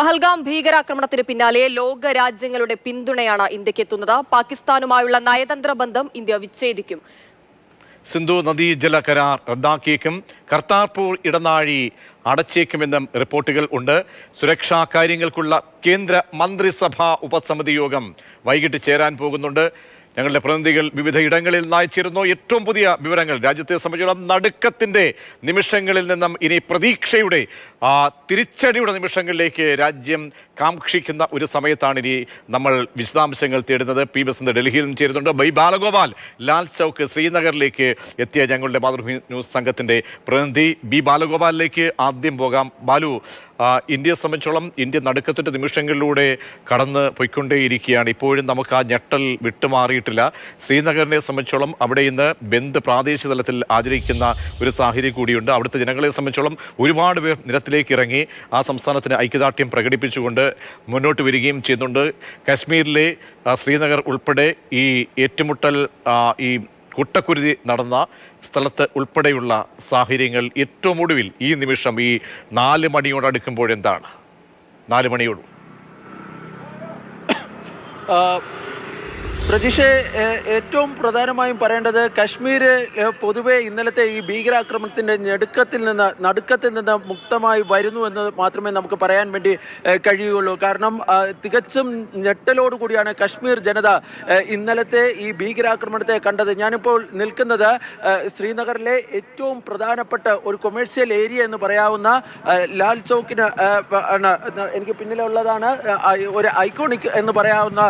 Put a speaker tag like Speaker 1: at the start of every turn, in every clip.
Speaker 1: പഹൽഗാം ഭീകരാക്രമണത്തിന് പിന്നാലെ ലോക രാജ്യങ്ങളുടെ പിന്തുണയാണ് ഇന്ത്യയ്ക്ക് എത്തുന്നത് പാകിസ്ഥാനുമായുള്ള നയതന്ത്ര ബന്ധം ഇന്ത്യ വിച്ഛേദിക്കും.
Speaker 2: സിന്ധു നദീജല കരാർ റദ്ദാക്കിയേക്കും. കർത്താർപൂർ ഇടനാഴി അടച്ചേക്കുമെന്നും റിപ്പോർട്ടുകൾ ഉണ്ട്. സുരക്ഷാ കാര്യങ്ങൾക്കുള്ള കേന്ദ്ര മന്ത്രിസഭാ ഉപസമിതി യോഗം വൈകിട്ട് ചേരാൻ പോകുന്നുണ്ട്. ഞങ്ങളുടെ പ്രതിനിധികൾ വിവിധ ഇടങ്ങളിൽ നയിച്ചിരുന്നു. ഏറ്റവും പുതിയ വിവരങ്ങൾ രാജ്യത്തെ സംബന്ധിച്ചിടത്തോളം നടുക്കത്തിന്റെ നിമിഷങ്ങളിൽ നിന്നും ഇനി പ്രതീക്ഷയുടെ ആ തിരിച്ചടിയുടെ നിമിഷങ്ങളിലേക്ക് രാജ്യം കാക്ഷിക്കുന്ന ഒരു സമയത്താണ് ഇനി നമ്മൾ വിശദാംശങ്ങൾ തേടുന്നത്. പി ബസന്ത് ഡൽഹിയിൽ നിന്ന് ചേരുന്നുണ്ട്. ബൈ ബാലഗോപാൽ ലാൽ ചൗക്ക് ശ്രീനഗറിലേക്ക് എത്തിയ ഞങ്ങളുടെ മാതൃഭൂമി ന്യൂസ് സംഘത്തിന്റെ പ്രതിനിധി. ബി ബാലഗോപാലിലേക്ക് ആദ്യം പോകാം. ബാലു ഇന്ത്യയെ സംബന്ധിച്ചോളം ഇന്ത്യ നടുക്കത്തിന്റെ നിമിഷങ്ങളിലൂടെ കടന്ന് പോയിക്കൊണ്ടേയിരിക്കുകയാണ്. ഇപ്പോഴും നമുക്ക് ആ ഞെട്ടൽ വിട്ടുമാറിയിട്ടില്ല. ശ്രീനഗറിനെ സംബന്ധിച്ചോളം അവിടെ ഇന്ന് ബന്ദ് പ്രാദേശിക തലത്തിൽ ആചരിക്കുന്ന ഒരു സാഹചര്യം കൂടിയുണ്ട്. അവിടുത്തെ ജനങ്ങളെ സംബന്ധിച്ചോളം ഒരുപാട് പേർ നിരത്തിലേക്ക് ഇറങ്ങി ആ സംസ്ഥാനത്തിന് ഐക്യദാർഢ്യം പ്രകടിപ്പിച്ചുകൊണ്ട് മുന്നോട്ട് വരികയും ചെയ്യുന്നുണ്ട്. കാശ്മീരിലെ ശ്രീനഗർ ഉൾപ്പെടെ ഈ ഏറ്റുമുട്ടൽ ഈ കുട്ടക്കുരുതി നടന്ന സ്ഥലത്ത് ഉൾപ്പെടെയുള്ള സാഹചര്യങ്ങൾ ഏറ്റവും ഒടുവിൽ ഈ നിമിഷം ഈ നാല് മണിയോടടുക്കുമ്പോഴെന്താണ് നാല് മണിയോടും.
Speaker 3: പ്രജിഷെ ഏറ്റവും പ്രധാനമായും പറയേണ്ടത് കശ്മീർ പൊതുവെ ഇന്നലത്തെ ഈ ഭീകരാക്രമണത്തിന്റെ ഞെടുക്കത്തിൽ നിന്ന് നടുക്കത്തിൽ നിന്ന് മുക്തമായി വരുന്നു എന്ന് മാത്രമേ നമുക്ക് പറയാൻ വേണ്ടി കഴിയുകയുള്ളൂ. കാരണം തികച്ചും ഞെട്ടലോടുകൂടിയാണ് കശ്മീർ ജനത ഇന്നലത്തെ ഈ ഭീകരാക്രമണത്തെ കണ്ടത്. ഞാനിപ്പോൾ നിൽക്കുന്നത് ശ്രീനഗറിലെ ഏറ്റവും പ്രധാനപ്പെട്ട ഒരു കൊമേഴ്സ്യൽ ഏരിയ എന്ന് പറയാവുന്ന ലാൽ ചൗക്കിന് എനിക്ക് പിന്നിലുള്ളതാണ് ഒരു ഐക്കോണിക് എന്ന് പറയാവുന്ന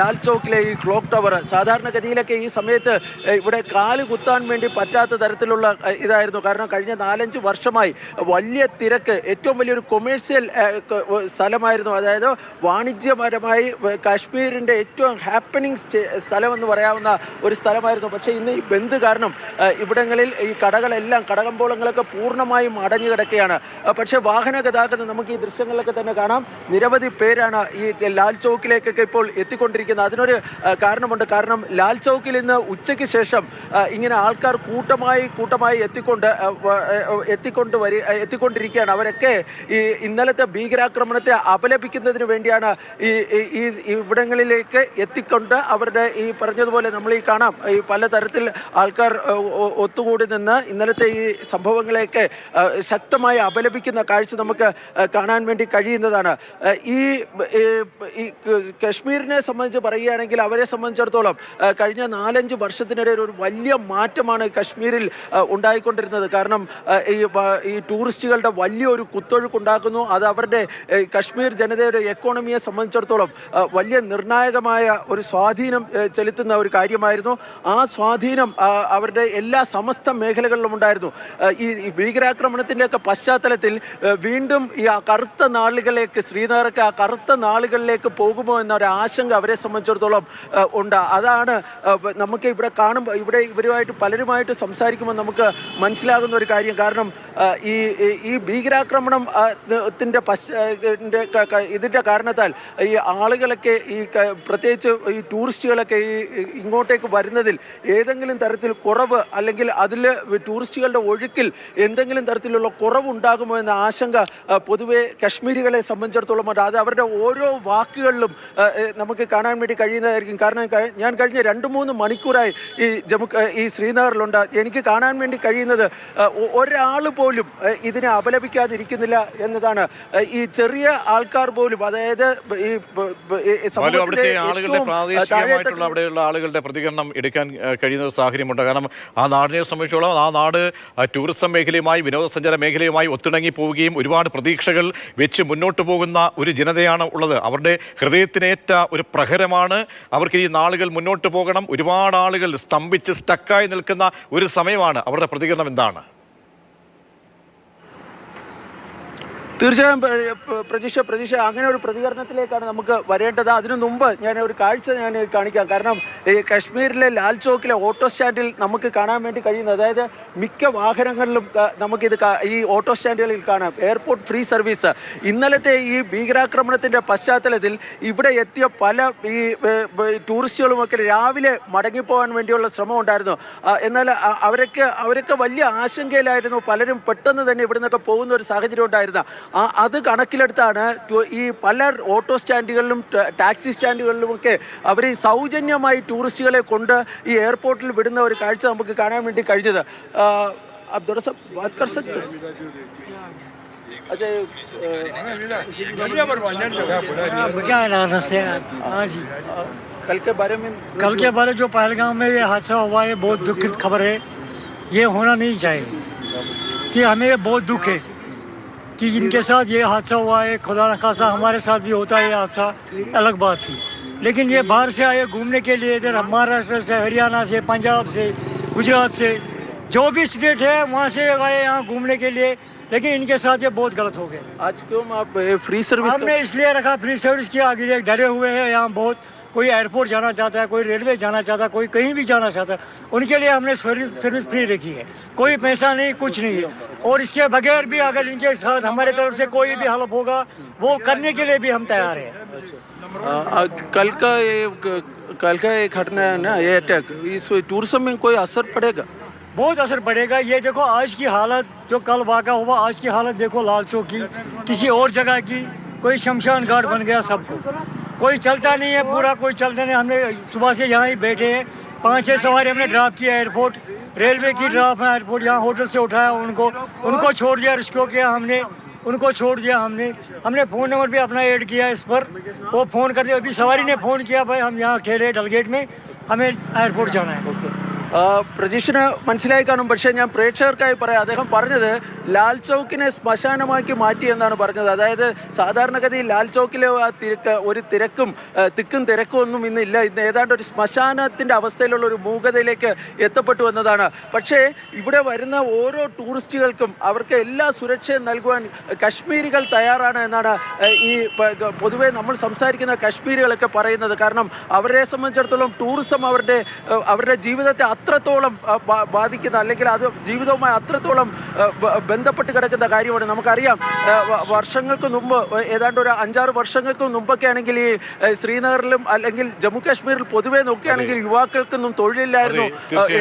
Speaker 3: ലാൽ ചൗക്കിലെ ഈ ക്ലോക്ക് ടവർ. സാധാരണഗതിയിലൊക്കെ ഈ സമയത്ത് ഇവിടെ കാൽ കുത്താൻ വേണ്ടി പറ്റാത്ത തരത്തിലുള്ള ഇതായിരുന്നു. കാരണം കഴിഞ്ഞ നാലഞ്ച് വർഷമായി വലിയ തിരക്ക് ഏറ്റവും വലിയൊരു കൊമേഴ്സ്യൽ സ്ഥലമായിരുന്നു. അതായത് വാണിജ്യപരമായി കാശ്മീരിന്റെ ഏറ്റവും ഹാപ്പനിങ് സ്ഥലമെന്ന് പറയാവുന്ന ഒരു സ്ഥലമായിരുന്നു. പക്ഷേ ഇന്ന് ഈ ബന്ദ് കാരണം ഇവിടങ്ങളിൽ ഈ കടകളെല്ലാം കടകമ്പോളങ്ങളൊക്കെ പൂർണമായും അടഞ്ഞു കിടക്കുകയാണ്. പക്ഷേ വാഹന ഗതാഗതം നമുക്ക് ഈ ദൃശ്യങ്ങളിലൊക്കെ തന്നെ കാണാം. നിരവധി പേരാണ് ഈ ലാൽ ചൗക്കിലേക്കൊക്കെ ഇപ്പോൾ എത്തിക്കൊണ്ടിരിക്കുന്നത്. അതിനൊരു കാരണമുണ്ട്. കാരണം ലാൽ ചൗക്കിൽ ഇന്ന് ഉച്ചയ്ക്ക് ശേഷം ഇങ്ങനെ ആൾക്കാർ കൂട്ടമായി കൂട്ടമായി എത്തിക്കൊണ്ട് എത്തിക്കൊണ്ട് വരി എത്തിക്കൊണ്ടിരിക്കുകയാണ്. അവരൊക്കെ ഈ ഇന്നലത്തെ ഭീകരാക്രമണത്തെ അപലപിക്കുന്നതിന് വേണ്ടിയാണ് ഈ ഈ- ഇവിടങ്ങളിലേക്ക് എത്തിക്കൊണ്ട് അവരുടെ ഈ പറഞ്ഞതുപോലെ നമ്മൾ ഈ കാണാം. ഈ പലതരത്തിൽ ആൾക്കാർ ഒത്തുകൂടി നിന്ന് ഇന്നലത്തെ ഈ സംഭവങ്ങളെയൊക്കെ ശക്തമായി അപലപിക്കുന്ന കാഴ്ച നമുക്ക് കാണാൻ വേണ്ടി കഴിയുന്നതാണ്. ഈ കശ്മീരിനെ സംബന്ധിച്ച് പറയുകയാണെങ്കിൽ അവരെ സംബന്ധിച്ചിടത്തോളം കഴിഞ്ഞ നാലഞ്ച് വർഷത്തിനിടയിൽ ഒരു വലിയ മാറ്റമാണ് കശ്മീരിൽ ഉണ്ടായിക്കൊണ്ടിരുന്നത്. കാരണം ഈ ഈ ടൂറിസ്റ്റുകളുടെ വലിയൊരു കുത്തൊഴുക്കുണ്ടാക്കുന്നു. അത് അവരുടെ കാശ്മീർ ജനതയുടെ എക്കോണമിയെ സംബന്ധിച്ചിടത്തോളം വലിയ നിർണായകമായ ഒരു സ്വാധീനം ചെലുത്തുന്ന ഒരു കാര്യമായിരുന്നു. ആ സ്വാധീനം അവരുടെ എല്ലാ സമസ്ത മേഖലകളിലും ഉണ്ടായിരുന്നു. ഈ ഭീകരാക്രമണത്തിന്റെയൊക്കെ പശ്ചാത്തലത്തിൽ വീണ്ടും ഈ ആ കറുത്ത നാളുകളിലേക്ക് ശ്രീനഗറൊക്കെ ആ കറുത്ത നാളുകളിലേക്ക് പോകുമോ എന്ന ഒരു ആശങ്ക അവരെ സംബന്ധിച്ചിടത്തോളം ഉണ്ട്. അതാണ് നമുക്ക് ഇവിടെ കാണുമ്പോൾ ഇവിടെ ഇവരുമായിട്ട് പലരുമായിട്ട് സംസാരിക്കുമ്പോൾ നമുക്ക് മനസ്സിലാകുന്ന ഒരു കാര്യം. കാരണം ഈ ഈ- ഭീകരാക്രമണം ത്തിന്റെ ഇതിന്റെ പശ്ച ഇതിന്റെ കാരണത്താൽ ഈ ആളുകളൊക്കെ ഈ പ്രത്യേകിച്ച് ഈ ടൂറിസ്റ്റുകളൊക്കെ ഈ ഇങ്ങോട്ടേക്ക് വരുന്നതിൽ ഏതെങ്കിലും തരത്തിൽ കുറവ് അല്ലെങ്കിൽ അതിൽ ടൂറിസ്റ്റുകളുടെ ഒഴുക്കിൽ എന്തെങ്കിലും തരത്തിലുള്ള കുറവുണ്ടാകുമോ എന്ന ആശങ്ക പൊതുവെ കശ്മീരികളെ സംബന്ധിച്ചിടത്തോളം അത് അവരുടെ ഓരോ വാക്കുകളിലും നമുക്ക് കാണാൻ വേണ്ടി കഴിയുന്നതായിരിക്കും. കാരണം കഴി- ഞാൻ കഴിഞ്ഞ രണ്ട് മൂന്ന് മണിക്കൂറായി ഈ ജമ്മു ഈ ശ്രീനഗറിലുണ്ട്. എനിക്ക് കാണാൻ വേണ്ടി കഴിയുന്നത് ഒരാൾ പോലും ഇതിനെ അപലപിക്കാതിരിക്കുന്നില്ല എന്നതാണ്. ഈ ചെറിയ ആൾക്കാർ പോലും അതായത് ഈ സമൂഹത്തിലെ
Speaker 2: പ്രാദേശികമായിട്ടുള്ള അവിടെയുള്ള ആളുകളുടെ പ്രതികരണം എടുക്കാൻ കഴിയുന്ന ഒരു സാഹചര്യമുണ്ട്. കാരണം ആ നാടിനെ സംബന്ധിച്ചോളം ആ നാട് ടൂറിസം മേഖലയുമായി വിനോദസഞ്ചാര മേഖലയുമായി ഒത്തിണങ്ങി പോവുകയും ഒരുപാട് പ്രതീക്ഷകൾ വെച്ച് മുന്നോട്ട് പോകുന്ന ഒരു ജനതയാണ് ഉള്ളത്. അവരുടെ ഹൃദയത്തിനേറ്റ ഒരു പ്രഹരമാണ്. അവർക്ക് ഈ നാളുകൾ മുന്നോട്ട് പോകണം. ഒരുപാട് ആളുകൾ സ്തംഭിച്ച് സ്റ്റക്കായി നിൽക്കുന്ന ഒരു സമയമാണ്. അവരുടെ പ്രതികരണം എന്താണ്?
Speaker 3: തീർച്ചയായും പ്ര- പ്ര- പ്രതീക്ഷ പ്രതീക്ഷ. അങ്ങനെ ഒരു പ്രതികരണത്തിലേക്കാണ് നമുക്ക് വരേണ്ടത്. അതിനു മുമ്പ് ഞാൻ ഒരു കാഴ്ച ഞാൻ കാണിക്കാം. കാരണം ഈ കശ്മീരിലെ ലാൽ ചോക്കിലെ ഓട്ടോ സ്റ്റാൻഡിൽ നമുക്ക് കാണാൻ വേണ്ടി കഴിയുന്നത് അതായത് മിക്ക വാഹനങ്ങളിലും നമുക്കിത് ഈ ഓട്ടോ സ്റ്റാൻഡുകളിൽ കാണാം. Airport free service. ഇന്നലത്തെ ഈ ഭീകരാക്രമണത്തിന്റെ പശ്ചാത്തലത്തിൽ ഇവിടെ എത്തിയ പല ഈ ടൂറിസ്റ്റുകളുമൊക്കെ രാവിലെ മടങ്ങിപ്പോകാൻ വേണ്ടിയുള്ള ശ്രമം ഉണ്ടായിരുന്നു. എന്നാൽ അവരൊക്കെ അവരൊക്കെ വലിയ ആശങ്കയിലായിരുന്നു. പലരും പെട്ടെന്ന് തന്നെ ഇവിടെ നിന്നൊക്കെ പോകുന്ന ഒരു സാഹചര്യം ഉണ്ടായിരുന്നു. അത് കണക്കിലെടുത്താണ് ടു- ഈ പല ഓട്ടോ സ്റ്റാൻഡുകളിലും ട- ടാക്സി സ്റ്റാൻഡുകളിലുമൊക്കെ അവർ സൗജന്യമായി ടൂറിസ്റ്റുകളെ കൊണ്ട് ഈ എയർപോർട്ടിൽ വിടുന്ന ഒരു കാഴ്ച നമുക്ക് കാണാൻ വേണ്ടി കഴിഞ്ഞത് ആ, आप थोड़ा सा बात कर सकते हैं अच्छा ये,
Speaker 4: क्या हालात से हाँ जी
Speaker 3: अ, कल के बारे में
Speaker 4: कल के बारे जो पहलगाम में ये हादसा हुआ है बहुत दुखित खबर है ये होना नहीं चाहिए कि हमें ये बहुत दुख है कि जिनके साथ ये हादसा हुआ है खुदा न खासा हमारे साथ भी होता है ये हादसा। अलग बात थी। लेकिन ये बाहर से आए घूमने के लिए इधर महाराष्ट्र से हरियाणा से पंजाब से गुजरात से जो भी स्टेट है वहाँ से आए यहाँ घूमने के लिए। लेकिन इनके साथ ये बहुत गलत हो गया
Speaker 3: आज क्यों आप फ्री सर्विस
Speaker 4: हमने इसलिए रखा फ्री सर्विस किया आगे डरे हुए हैं यहाँ बहुत। कोई एयरपोर्ट जाना चाहता है कोई रेलवे जाना चाहता है कोई कहीं भी जाना चाहता है उनके लिए हमने सर्विस फ्री रखी है। कोई पैसा नहीं कुछ नहीं है। और इसके बगैर भी अगर इनके साथ हमारे तरफ़ से कोई भी हेल्प होगा वो करने के लिए भी हम तैयार हैं।
Speaker 3: कल का ये कल का ये घटना है ना ये अटैक इस टूरिज़्म में कोई असर पड़ेगा?
Speaker 4: बहुत असर पड़ेगा। ये देखो आज की हालत जो कल वाक़ा हुआ आज की हालत देखो लाल चौक की किसी और जगह की कोई शमशान घाट बन गया सबको। कोई चलता नहीं है, पूरा कोई चलता नहीं हमने सुबह से यहाँ ही बैठे हैं। पाँच छः सवारी हमने ड्राफ्ट किया एयरपोर्ट। रेलवे की ड्राफ है एयरपोर्ट, यहाँ होटल से उठाया उनको। उनको छोड़ दिया रिस्को किया हमने। उनको छोड़ दिया हमने। हमने फ़ोन नंबर भी अपना ऐड किया इस पर। वो फ़ोन कर दिया। अभी सवारी ने फ़ोन किया, भाई, हम यहाँ ठहरे डलगेट में। हमें एयरपोर्ट जाना है।
Speaker 3: പ്രജീഷിന് മനസ്സിലായി കാണും. പക്ഷേ ഞാൻ പ്രേക്ഷകർക്കായി പറയാം. അദ്ദേഹം പറഞ്ഞത് ലാൽ ചൗക്കിനെ ശ്മശാനമാക്കി മാറ്റി എന്നാണ് പറഞ്ഞത്. അതായത് സാധാരണഗതിയിൽ ലാൽ ചൗക്കിലെ ആ തിരക്ക് ഒരു തിരക്കും തിക്കും തിരക്കും ഒന്നും ഇന്നില്ല. ഇന്ന് ഏതാണ്ട് ഒരു ശ്മശാനത്തിന്റെ അവസ്ഥയിലുള്ള ഒരു മൂകതയിലേക്ക് എത്തപ്പെട്ടു എന്നതാണ്. പക്ഷേ ഇവിടെ വരുന്ന ഓരോ ടൂറിസ്റ്റുകൾക്കും അവർക്ക് എല്ലാ സുരക്ഷയും നൽകുവാൻ കശ്മീരികൾ തയ്യാറാണ് എന്നാണ് ഈ പൊതുവേ നമ്മൾ സംസാരിക്കുന്ന കശ്മീരികളൊക്കെ പറയുന്നത്. കാരണം അവരെ സംബന്ധിച്ചിടത്തോളം ടൂറിസം അവരുടെ അവരുടെ ജീവിതത്തെ അത്രത്തോളം ബാധിക്കുന്ന അല്ലെങ്കിൽ അത് ജീവിതവുമായി അത്രത്തോളം ബന്ധപ്പെട്ട് കിടക്കുന്ന കാര്യമാണ്. നമുക്കറിയാം വർഷങ്ങൾക്ക് മുമ്പ് ഏതാണ്ട് ഒരു അഞ്ചാറ് വർഷങ്ങൾക്ക് മുമ്പൊക്കെ ആണെങ്കിൽ ഈ ശ്രീനഗറിലും അല്ലെങ്കിൽ ജമ്മു കാശ്മീരിൽ പൊതുവേ നോക്കുകയാണെങ്കിൽ യുവാക്കൾക്കൊന്നും തൊഴിലില്ലായിരുന്നു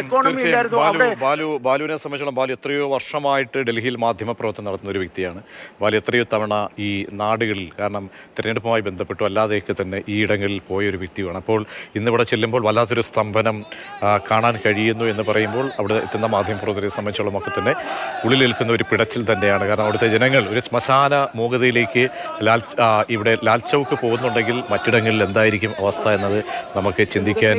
Speaker 3: എക്കോണമി ഇല്ലായിരുന്നു.
Speaker 2: ബാലു
Speaker 3: അവിടെ
Speaker 2: ബാലു ബാലുവിനെ സംബന്ധിച്ചോളം ബാലു എത്രയോ വർഷമായിട്ട് ഡൽഹിയിൽ മാധ്യമപ്രവർത്തനം നടത്തുന്ന ഒരു വ്യക്തിയാണ്. ബാലു എത്രയോ തവണ ഈ നാടുകളിൽ കാരണം തിരഞ്ഞെടുപ്പുമായി ബന്ധപ്പെട്ടു അല്ലാതെയൊക്കെ തന്നെ ഈ ഇടങ്ങളിൽ പോയ ഒരു വ്യക്തിയാണ് അപ്പോൾ ഇന്നിവിടെ ചെല്ലുമ്പോൾ വല്ലാത്തൊരു സ്തംഭനം കാണാൻ കാണാൻ കഴിയുന്നു എന്ന് പറയുമ്പോൾ അവിടെ എത്തുന്ന മാധ്യമ പ്രവർത്തകരെ സംബന്ധിച്ചോളം ഒക്കെ തന്നെ ഉള്ളിലേൽക്കുന്ന ഒരു പിടച്ചിൽ തന്നെയാണ്. കാരണം അവിടുത്തെ ജനങ്ങൾ ഒരു ശ്മശാന മൂകതയിലേക്ക് ലാൽ ഇവിടെ ലാൽ ചൗക്ക് പോകുന്നുണ്ടെങ്കിൽ മറ്റിടങ്ങളിൽ എന്തായിരിക്കും അവസ്ഥ എന്നത് നമുക്ക് ചിന്തിക്കാൻ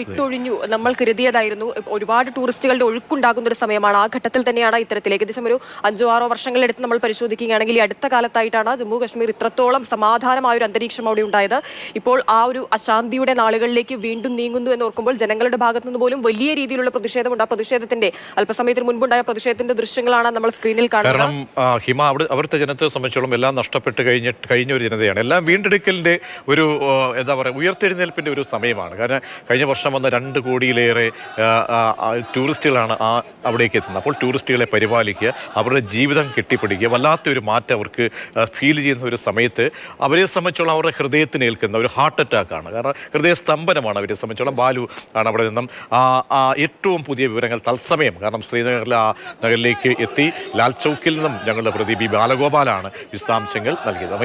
Speaker 1: വിട്ടൊഴിഞ്ഞു. നമ്മൾ കരുതിയതായിരുന്നു. ഒരുപാട് ടൂറിസ്റ്റുകളുടെ ഒഴുക്കുണ്ടാകുന്ന ഒരു സമയമാണ്. ആ ഘട്ടത്തിൽ തന്നെയാണ് ഇത്തരത്തിൽ ഏകദേശം ഒരു അഞ്ചോ ആറോ വർഷങ്ങളെടുത്ത് നമ്മൾ പരിശോധിക്കുകയാണെങ്കിൽ ഈ അടുത്ത കാലത്തായിട്ടാണ് ജമ്മു കാശ്മീർ ഇത്രത്തോളം സമാധാനമായ ഒരു അന്തരീക്ഷം അവിടെ ഉണ്ടായത്. ഇപ്പോൾ ആ ഒരു അശാന്തിയുടെ നാളുകളിലേക്ക് വീണ്ടും നീങ്ങുന്നു എന്ന് ഓർക്കുമ്പോൾ ജനങ്ങളുടെ ഭാഗത്തുനിന്ന് പോലും വലിയ രീതിയിലുള്ള പ്രതിഷേധമുണ്ട്. ആ പ്രതിഷേധത്തിന്റെ അല്പസമയത്തിന് മുൻപുണ്ടായ പ്രതിഷേധത്തിന്റെ ദൃശ്യങ്ങളാണ് നമ്മൾ സ്ക്രീനിൽ കാണുന്നത്.
Speaker 2: ഹിമ അവിടെ അവിടുത്തെ ജനത്തെ സംബന്ധിച്ചോളം എല്ലാം നഷ്ടപ്പെട്ട് കഴിഞ്ഞ കഴിഞ്ഞ ഒരു ജനതയാണ്. എല്ലാം വീണ്ടെടുക്കലിന്റെ ഒരു എന്താ പറയുക ഉയർത്തെഴുന്നേൽപ്പിന്റെ ഒരു സമയമാണ്. കാരണം കഴിഞ്ഞ വർഷം വന്ന രണ്ട് കോടിയിലേറെ ടൂറിസ്റ്റുകളാണ് ആ അവിടേക്ക് എത്തുന്നത്. അപ്പോൾ ടൂറിസ്റ്റുകളെ പരിപാലിക്കുക അവരുടെ ജീവിതം കെട്ടിപ്പിടിക്കുക വല്ലാത്തൊരു മാറ്റം അവർക്ക് ഫീൽ ചെയ്യുന്ന ഒരു സമയത്ത് അവരെ സംബന്ധിച്ചോളം അവരുടെ ഹൃദയത്തിന് ഏൽക്കുന്ന ഒരു ഹാർട്ട് അറ്റാക്കാണ് കാരണം ഹൃദയ സ്തംഭനമാണ് അവരെ സംബന്ധിച്ചോളം. ബാലു ആണ് അവിടെ നിന്നും ആ ഏറ്റവും പുതിയ വിവരങ്ങൾ തത്സമയം കാരണം ശ്രീനഗറിലെ ആ നഗരിലേക്ക് എത്തി. ലാൽ ചൗക്കിൽ നിന്നും ഞങ്ങളുടെ പ്രതി ബി ബാലഗോപാലാണ് വിശദാംശങ്ങൾ നൽകിയത്.